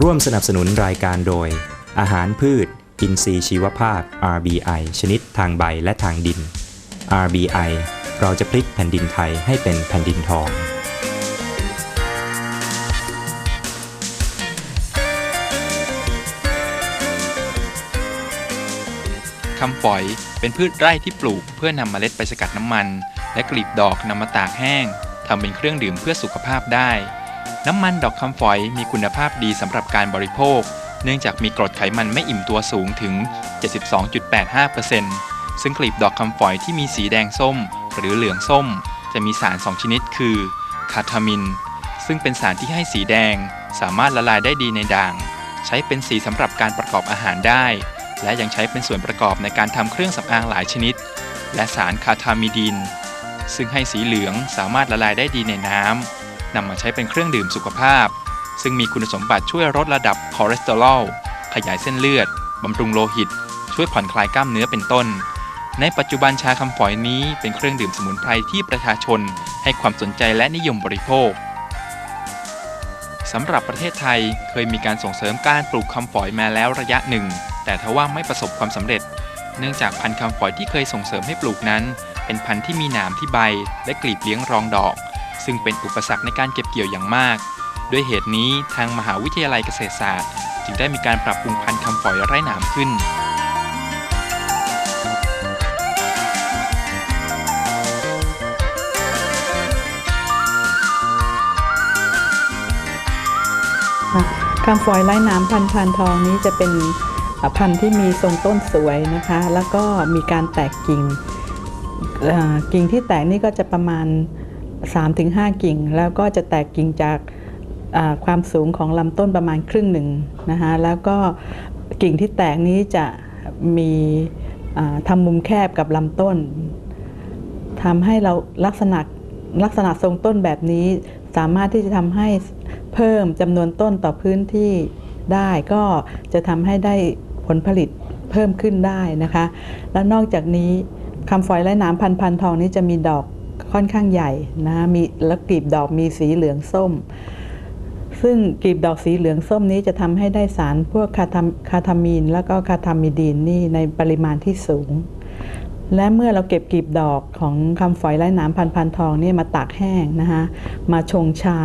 ร่วมสนับสนุนรายการโดย อาหารพืช อินทรีย์ชีวภาพ RBI ชนิดทางใบและทางดิน RBI เราจะพลิกแผ่นดินไทยให้เป็นแผ่นดินทอง คำฝอยเป็นพืชไร่ที่ปลูกเพื่อนำเมล็ดไปสกัดน้ำมัน และกลีบดอกนำมาตากแห้งทำเป็นเครื่องดื่มเพื่อสุขภาพได้ น้ำมันดอกคำฝอยมีคุณภาพดีสำหรับการบริโภค เนื่องจากมีกรดไขมันไม่อิ่มตัวสูงถึง 72.85%ซึ่งกลีบดอกคำฝอยที่มีสีแดงส้ม หรือเหลืองส้ม จะมีสาร 2 ชนิดคือคาทามิน ซึ่งเป็นสารที่ให้สีแดง สามารถละลายได้ดีในด่าง ใช้เป็นสีสำหรับการประกอบอาหารได้ และยังใช้เป็นส่วนประกอบในการทำเครื่องสำอางหลายชนิด และสารคาทามิดิน ซึ่งให้สีเหลืองสามารถละลายได้ดีในน้ำ นำมาใช้เป็นเครื่องดื่มสุขภาพ ซึ่งมีคุณสมบัติช่วยลดระดับคอเลสเตอรอล ขยายเส้นเลือด บำรุงโลหิต ช่วยผ่อนคลายกล้ามเนื้อเป็นต้น ในปัจจุบันชาคำฝอยนี้เป็นเครื่องดื่มสมุนไพรที่ประชาชน ให้ความสนใจและนิยมบริโภคสำหรับประเทศไทยเคยมีการส่งเสริมการปลูกคำฝอยมาแล้วระยะหนึ่ง แต่ทว่าไม่ประสบความสำเร็จ เนื่องจากพันธุ์คำฝอยที่เคยส่งเสริมให้ปลูกนั้น เป็นพันธุ์ที่มีหนามที่ใบ และกลีบเลี้ยงรองดอก ซึ่งเป็นอุปสรรคในการเก็บเกี่ยวอย่างมาก ด้วยเหตุนี้ทางมหาวิทยาลัยเกษตรศาสตร์ จึงได้มีการปรับปรุงพันธุ์คำฝอยไร้หนามขึ้นคำฝอยไร้น้ำพันธุ์พานทองนี้จะเป็นพันธุ์ที่มีทรงต้นสวยนะคะ แล้วก็มีการแตกกิ่งกิ่งที่แตกนี่ก็จะประมาณ 3-5 กิ่ง แล้วก็จะแตกกิ่งจากความสูงของลำต้นประมาณครึ่งหนึ่งนะคะแล้วก็กิ่งที่แตกนี้จะมีทำมุมแคบกับลำต้นทำให้เราลักษณะลักษณะทรงต้นแบบนี้ สามารถที่จะทำให้เพิ่มจำนวนต้นต่อพื้นที่ได้ก็จะทำให้ได้ผลผลิตเพิ่มขึ้นได้นะคะ และนอกจากนี้คำฝอยไร้หน้ำพันพันทองนี้จะมีดอก ค่อนข้างใหญ่นะมีแล้วกลีบดอกมีสีเหลืองส้ม ซึ่งกลีบดอกสีเหลืองส้มนี้จะทำให้ได้สารพวกคาทามคาทามีน แล้วก็คาทามิดีนนี่ในปริมาณที่สูง และเมื่อเราเก็บกลีบดอกของคำฝอยไร้หน้ำพันพันทองนี่มาตากแห้งนะคะมาชงชา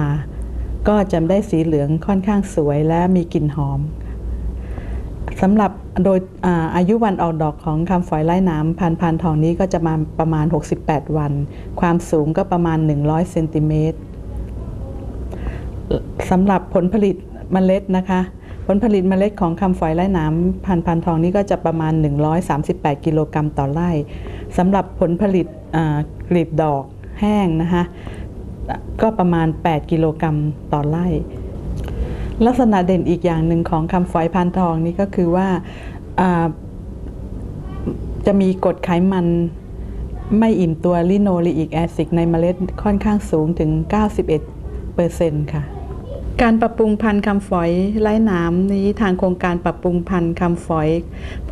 ก็จะได้สีเหลืองค่อนข้างสวยและมีกลิ่นหอม สำหรับโดยอาอายุวันออกดอกของคำฝอยไร้น้ำพันพันทองนี้ก็จะมาประมาณ 68 วัน ความสูงก็ประมาณ 100เซนติเมตรสำหรับผลผลิตเมล็ดนะคะ ผลผลิตเมล็ดของคำฝอยไร้น้ำพันพันทองนี้ก็จะประมาณ 138 กิโลกรัมต่อไร่สำหรับผลผลิตกลีบดอกแห้งนะคะก็ประมาณ 8 กิโลกรัมต่อไร่ ลักษณะเด่นอีกอย่างหนึ่งของคำฝอยพานทองนี่ก็คือว่าจะมีกรดไขมันไม่อิ่มตัวลิโนลีอิกแอซิดในเมล็ดค่อนข้างสูงถึง 91เปอร์เซนต์ค่ะ การปรับปรุงพันธุ์คำฝอยไร้หน้ำนี้ทางโครงการปรับปรุงพันธุ์คำฝอย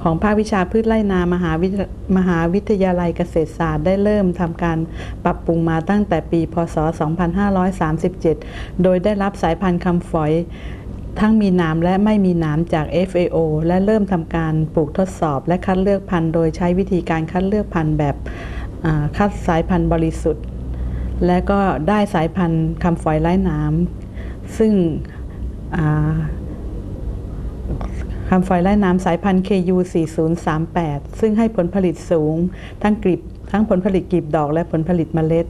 ของภาควิชาพืชไร่นามหาวิทยมหาวิทยาลัยเกษตรศาสตร์ได้เริ่มทำการปรับปรุงมาตั้งแต่ปี พศ 2537 โดยได้รับสายพันธุ์คำฝอยทั้งมีหนามและไม่มีหนามจาก FAO และเริ่มทำการปลูกทดสอบ และคัดเลือกพันธุ์โดยใช้วิธีการคัดเลือกพันธุ์แบบคัดสายพันธุ์บริสุทธิ์ และก็ได้สายพันธุ์คำฝอยไร้หนาม ซึ่งคำฝอยไร้น้ำสายพันธุ์ KU 4038 ซึ่งให้ผลผลิตสูง ทั้งกลีบทั้งผลผลิตกลีบดอกและผลผลิตเมล็ด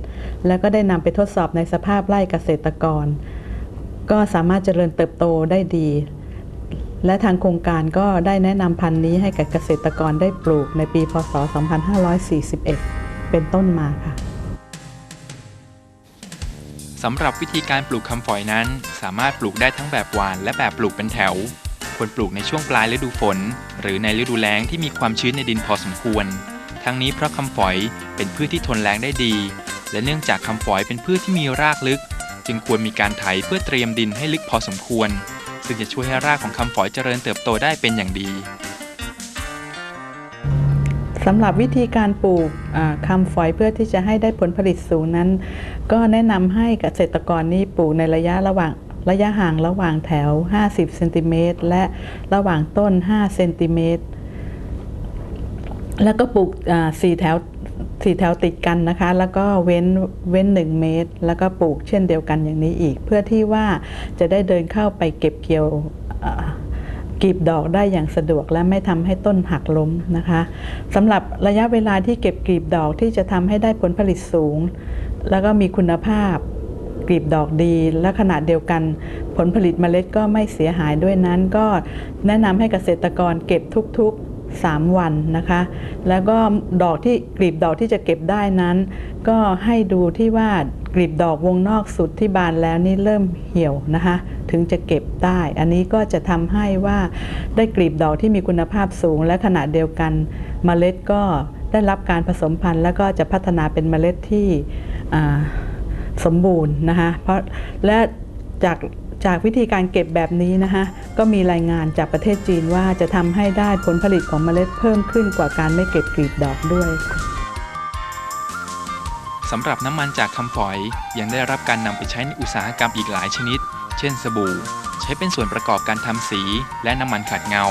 แล้วก็ได้นำไปทดสอบในสภาพไร่เกษตรกร ก็สามารถเจริญเติบโตได้ดี และทางโครงการก็ได้แนะนำพันธุ์นี้ให้กับเกษตรกรได้ปลูกในปี พศ 2541 เป็นต้นมาค่ะ สำหรับวิธีการปลูกคำฝอยนั้น สามารถปลูกได้ทั้งแบบหวานและแบบปลูกเป็นแถว ควรปลูกในช่วงปลายฤดูฝน หรือในฤดูแล้งที่มีความชื้นในดินพอสมควร ทั้งนี้เพราะคำฝอยเป็นพืชที่ทนแล้งได้ดี และเนื่องจากคำฝอยเป็นพืชที่มีรากลึก จึงควรมีการไถเพื่อเตรียมดินให้ลึกพอสมควร ซึ่งจะช่วยให้รากของคำฝอยเจริญเติบโตได้เป็นอย่างดี สำหรับวิธีการปลูกอ่าคำฝอยเพื่อที่จะให้ได้ผลผลิตสูงนั้น ก็แนะนำให้เกษตรกรนี่ปลูกในระยะระหว่างระยะห่างระหว่างแถว 50เซนติเมตรและระหว่างต้น 5 เซนติเมตร แล้วก็ปลูกสี่แถวสี่แถวติดกันนะคะ แล้วก็เว้นเว้น1เมตร แล้วก็ปลูกเช่นเดียวกันอย่างนี้อีก เพื่อที่ว่าจะได้เดินเข้าไปเก็บเกี่ยว กลีบดอกได้อย่างสะดวกและไม่ทำให้ต้นหักล้มนะคะสำหรับระยะเวลาที่เก็บกลีบดอกที่จะทำให้ได้ผลผลิตสูง แล้วก็มีคุณภาพกลีบดอกดี และขนาดเดียวกัน ผลผลิตเมล็ดก็ไม่เสียหายด้วยนั้น ก็แนะนำให้เกษตรกรเก็บทุกๆ 3 วันนะคะ แล้วก็ดอกที่กลีบดอกที่จะเก็บได้นั้น ก็ให้ดูที่ว่ากลีบดอกวงนอกสุดที่บานแล้วนี่เริ่มเหี่ยวนะคะ ถึงจะเก็บได้ อันนี้ก็จะทำให้ว่าได้กลีบดอกที่มีคุณภาพสูง และขนาดเดียวกันเมล็ดก็ได้รับการผสมพันธุ์ แล้วก็จะพัฒนาเป็นเมล็ดที่สมบูรณ์นะคะเพราะและจาก จากวิธีการเก็บแบบนี้นะคะก็มีรายงานจากประเทศจีนว่าจะทำให้ได้ผลผลิตของเมล็ดเพิ่มขึ้นกว่าการไม่เก็บกลีบดอกด้วยสำหรับน้ำมันจากคำฝอยยังได้รับการนำไปใช้ในอุตสาหกรรมอีกหลายชนิด เช่นสบู่ ใช้เป็นส่วนประกอบการทำสี และน้ำมันขัดเงา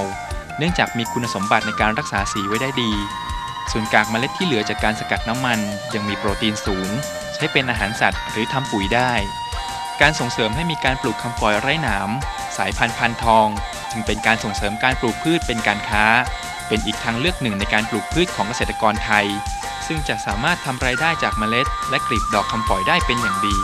เนื่องจากมีคุณสมบัติในการรักษาสีไว้ได้ดี ส่วนกากเมล็ดที่เหลือจากการสกัดน้ำมันยังมีโปรตีนสูง ใช้เป็นอาหารสัตว์หรือทำปุ๋ยได้ การส่งเสริมให้มีการปลูกคำฝอยไร้หนามสายพันธุ์พันธุ์ทอง จึงเป็นการส่งเสริมการปลูกพืชเป็นการค้า เป็นอีกทางเลือกหนึ่งในการปลูกพืชของเกษตรกรไทย ซึ่งจะสามารถทำรายได้จากเมล็ด และกลีบดอกคำฝอยได้เป็นอย่างดี